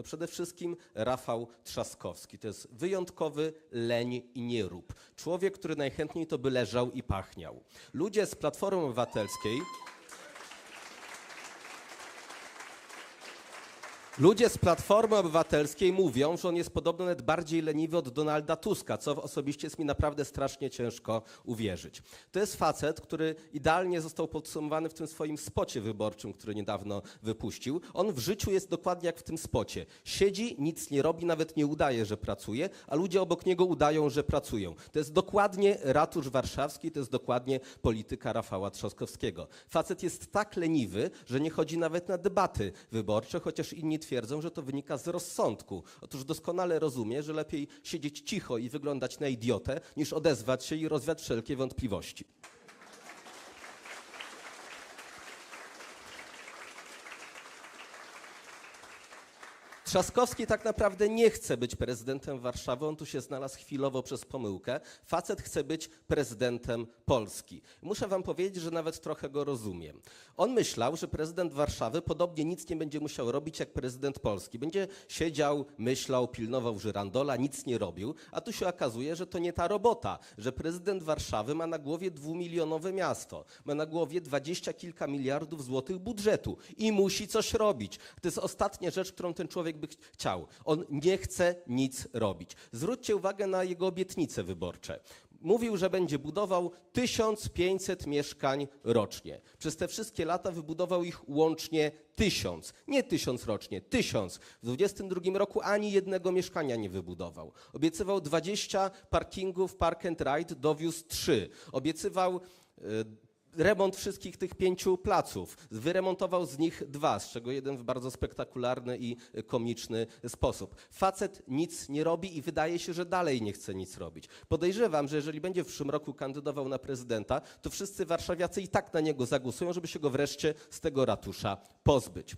No przede wszystkim Rafał Trzaskowski. To jest wyjątkowy leń i nierób. Człowiek, który najchętniej to by leżał i pachniał. Ludzie z Platformy Obywatelskiej Ludzie z Platformy Obywatelskiej mówią, że on jest podobno nawet bardziej leniwy od Donalda Tuska, co osobiście jest mi naprawdę strasznie ciężko uwierzyć. To jest facet, który idealnie został podsumowany w tym swoim spocie wyborczym, który niedawno wypuścił. On w życiu jest dokładnie jak w tym spocie. Siedzi, nic nie robi, nawet nie udaje, że pracuje, a ludzie obok niego udają, że pracują. To jest dokładnie ratusz warszawski, to jest dokładnie polityka Rafała Trzaskowskiego. Facet jest tak leniwy, że nie chodzi nawet na debaty wyborcze, chociaż inni twierdzą, że to wynika z rozsądku. Otóż doskonale rozumie, że lepiej siedzieć cicho i wyglądać na idiotę, niż odezwać się i rozwiać wszelkie wątpliwości. Trzaskowski tak naprawdę nie chce być prezydentem Warszawy, on tu się znalazł chwilowo przez pomyłkę. Facet chce być prezydentem Polski. Muszę wam powiedzieć, że nawet trochę go rozumiem. On myślał, że prezydent Warszawy podobnie nic nie będzie musiał robić jak prezydent Polski. Będzie siedział, myślał, pilnował żyrandola, nic nie robił, a tu się okazuje, że to nie ta robota, że prezydent Warszawy ma na głowie dwumilionowe miasto, ma na głowie dwadzieścia kilka miliardów złotych budżetu i musi coś robić. To jest ostatnia rzecz, którą ten człowiek by ch- chciał. On nie chce nic robić. Zwróćcie uwagę na jego obietnice wyborcze. Mówił, że będzie budował 1500 mieszkań rocznie. Przez te wszystkie lata wybudował ich łącznie tysiąc. Nie tysiąc rocznie, tysiąc. W 2022 roku ani jednego mieszkania nie wybudował. Obiecywał 20 parkingów Park and Ride, dowiózł 3. Obiecywał e, remont wszystkich tych pięciu placów. Wyremontował z nich dwa, z czego jeden w bardzo spektakularny i komiczny sposób. Facet nic nie robi i wydaje się, że dalej nie chce nic robić. Podejrzewam, że jeżeli będzie w przyszłym roku kandydował na prezydenta, to wszyscy warszawiacy i tak na niego zagłosują, żeby się go wreszcie z tego ratusza pozbyć.